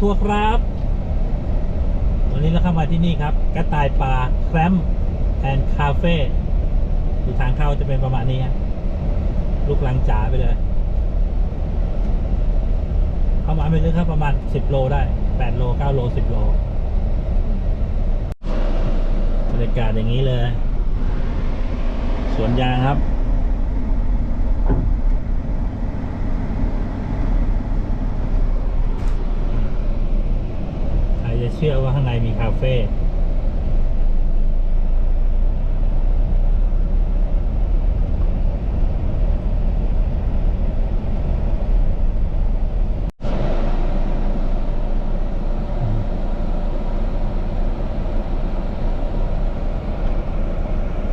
ทัวร์ครับวันนี้เราเข้ามาที่นี่ครับ กระต่ายป่าแครมแอนด์คาเฟ่ดูทางเข้าจะเป็นประมาณนี้ฮะลูกลังจ๋าไปเลย เข้ามาไม่ลึกครับประมาณ 10 โลได้ 8 โล 9 โล 10 โลบรรยากาศอย่างนี้เลย สวนยางครับ ใครจะ เชื่อว่าข้างในมีคาเฟ่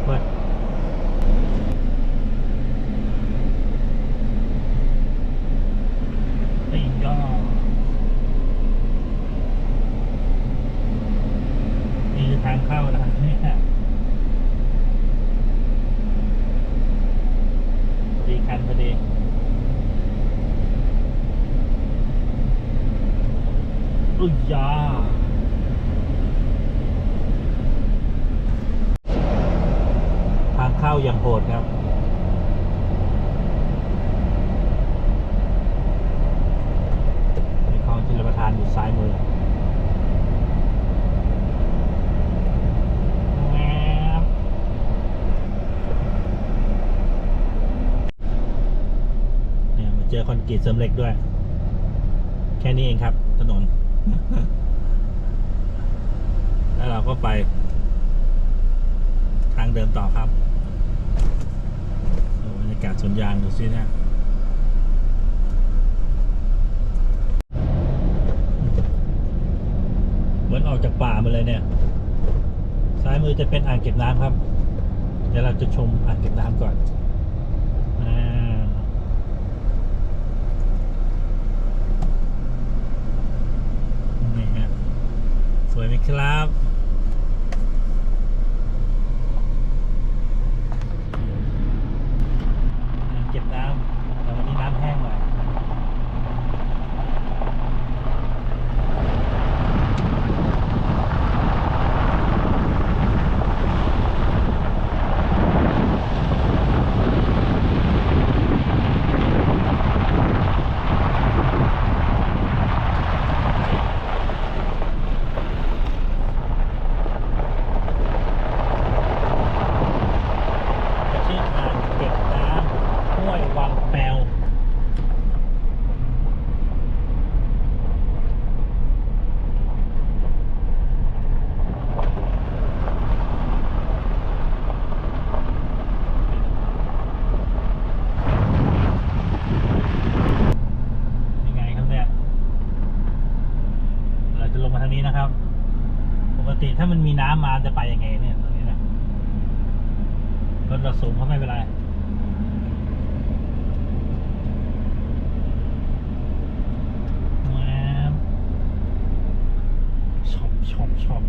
ว่าไอ้ย่อนี่คือทางเข้านะเนี่ยพอดีคันพอดี อ้ยาทางเข้าย่างโหดครับมีคลองชลประทานอยู่ซ้ายมือเนี่ยมาเจอคอนกรีตเสริมเหล็กด้วย แค่นี้เองครับถนน แล้วเราก็ไป ทางเดิมต่อครับบรรยากาศสวนยางดูสิเนี่ยเหมือนออกจากป่ามาเลยเนี่ย ซ้ายมือจะเป็นอ่างเก็บน้ำครับ เดี๋ยวเราจะชมอ่างเก็บน้ำก่อนอ่านี่ฮะสวยไหม ครับ อ่างเก็บน้ำแต่วันนี้น้ำแห้งหน่อยชื่ออ่างเก็บน้ำห้วยวังแปวยังไงครับเนี่ย เราจะลงมาทางนี้นะครับ ปกติถ้า มันมีน้ำมาจะไปยังไงเนี่ยตรงนี้นะรถเราสูงเขาไม่เป็นไรชอบชอบชอบ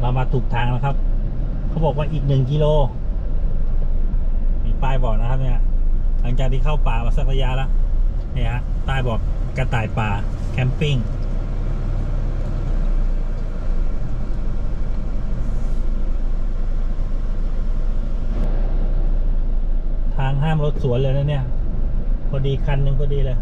เรามาถูกทางแล้วครับ เขาบอกว่าอีกหนึ่งกิโล มีป้ายบอกนะครับเนี่ย หลังจากที่เข้าป่ามาสักระยะแล้วเนี่ยฮะใต้บอกกระต่ายป่าแคมปิ้งทางห้ามรถสวนเลยนะเนี่ย พอดีคันหนึ่งพอดีเลย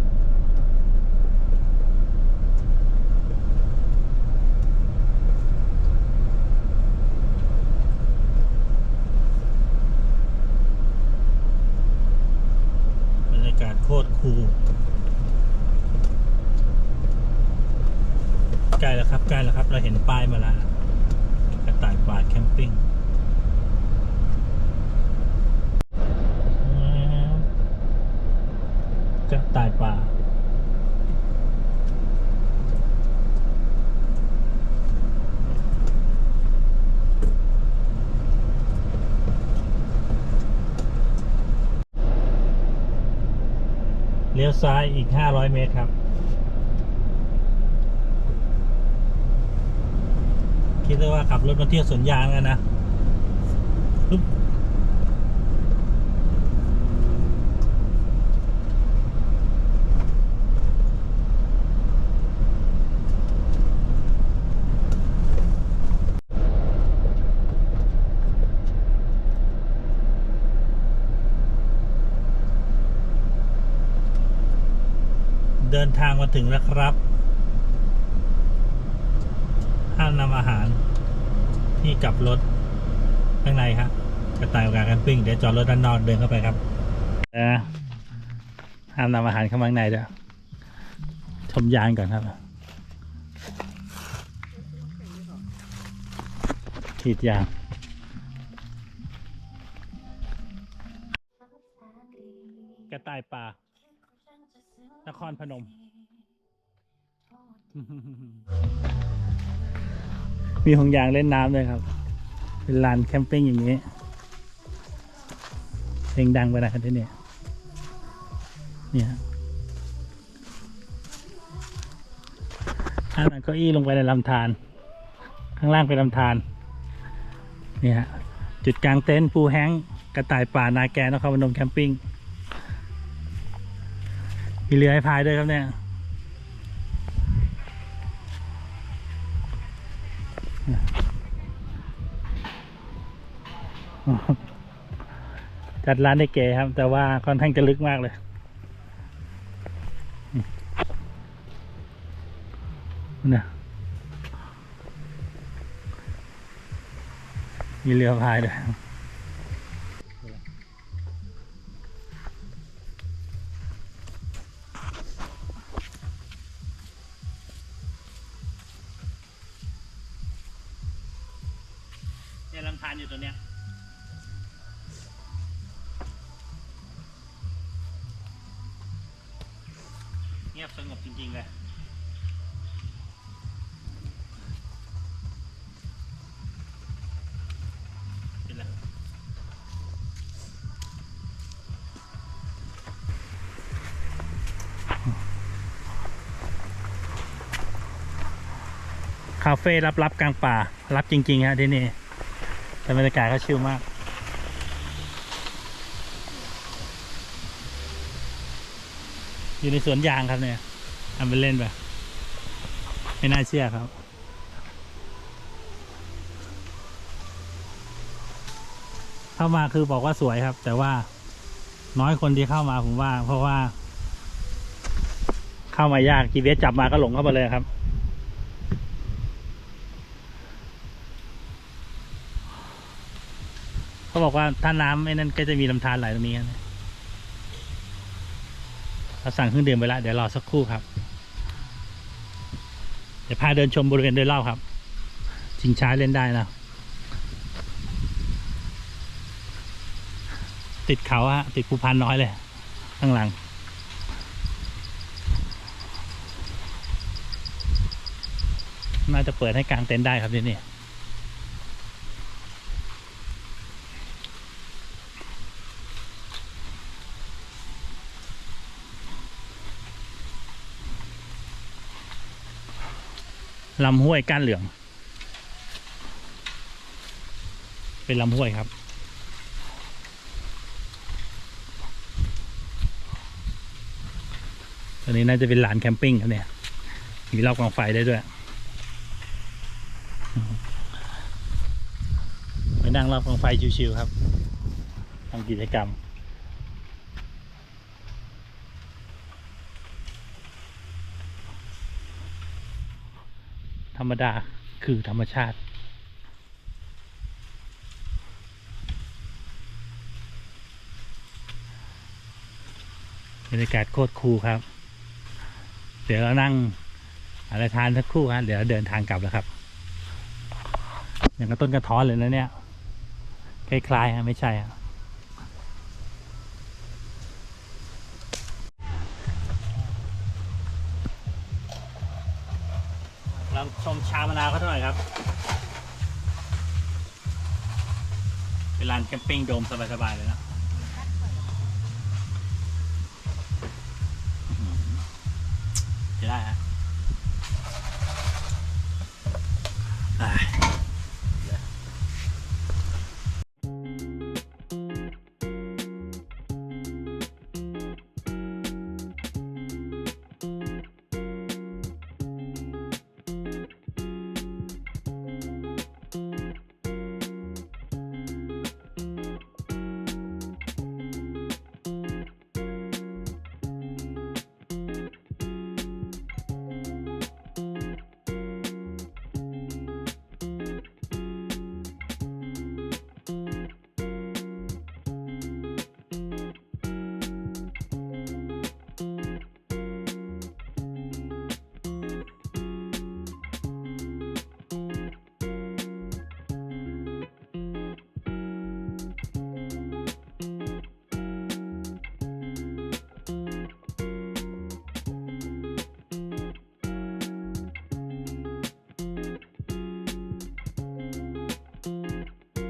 บรรยากาศ โคตรคูลใกล้แล้วครับใกล้แล้วครับ เราเห็นป้ายมาแล้วกระต่ายป่าแคมปิ้งกระต่ายป่า เลี้ยวซ้ายอีก 500 เมตรครับ คิดว่าขับรถมาเที่ยวสวนยางกันนะ เดินทางมาถึงแล้วครับห้ามนำอาหารที่กลับรถข้างในครับกระต่ายโอกาสแคมปิ้งเดี๋ยวจอดรถด้านนอกเดินเข้าไปครับห้ามนำอาหารเข้ามาข้างในด้วยชมยางก่อนครับฉีดยางกระต่ายป่า นครพนม มีห่วงยางเล่นน้ำด้วยครับ เป็นลานแคมปิ้งอย่างนี้ เพลงดังไปนะครับที่นี่เนี่ยข้างหลังเก้าอี้ลงไปในลำธาร ข้างล่างเป็นลำธาร เนี่ยฮะจุดกลางเต็นท์ปูแห้งกระต่ายป่านาแกนครพนมแคมปิ้ง มีเรือให้พายด้วยครับเนี่ยจัดร้านได้เก๋ครับ แต่ว่าค่อนข้างจะลึกมากเลย นะมีเรือพายด้วย เงียบสงบจริง ๆ เลยเป็นไรคาเฟ่รับๆกลางป่า รับจริงๆฮะที่นี่แต่บรรยากาศก็ชิลมาก อยู่ในสวนยางครับเนี่ยทำเป็นเล่นไปไม่น่าเชื่อครับ เข้ามาคือบอกว่าสวยครับ แต่ว่าน้อยคนที่เข้ามาผมว่า เพราะว่า เข้ามายาก GPS จับมาก็หลงเข้ามาเลยครับเขาบอกว่าถ้าน้ำไอ้นั่นก็จะมีลำธารไหลตรงนี้นะ เราสั่งเครื่องดื่มไปแล้วเดี๋ยวรอสักครู่ครับ เดี๋ยวพาเดินชมบริเวณโดยรอบครับชิงช้าเล่นได้นะ ติดเขาฮะติดภูพานน้อยเลย ข้างหลัง น่าจะเปิดให้กางเต็นท์ได้ครับที่นี่ ลำห้วยก้านเหลือง เป็นลำห้วยครับตัวนี้น่าจะเป็นลานแคมปิ้งครับเนี่ยมีรอบกองไฟได้ด้วยไปนั่งรอบกองไฟชิวๆครับทำกิจกรรม ธรรมดาคือธรรมชาติ บรรยากาศโคตรคูลครับ เดี๋ยวเรานั่งอะไรทานสักครู่ครับเดี๋ยวเดินทางกลับแล้วครับ อย่างกับต้นกระท้อนเลยนะเนี่ย คล้ายๆฮะไม่ใช่ฮะ ลองชมชามะนาวเขาหน่อยครับ เป็นลานแคมปิ้งโดมสบายๆเลยนะจะได้ฮะอะ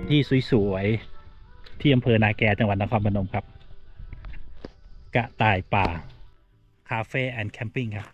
ที่สวยๆ ที่อำเภอนาแกจังหวัดนครพนมครับ กระต่ายป่า คาเฟ่แอนด์แคมปิ้งครับ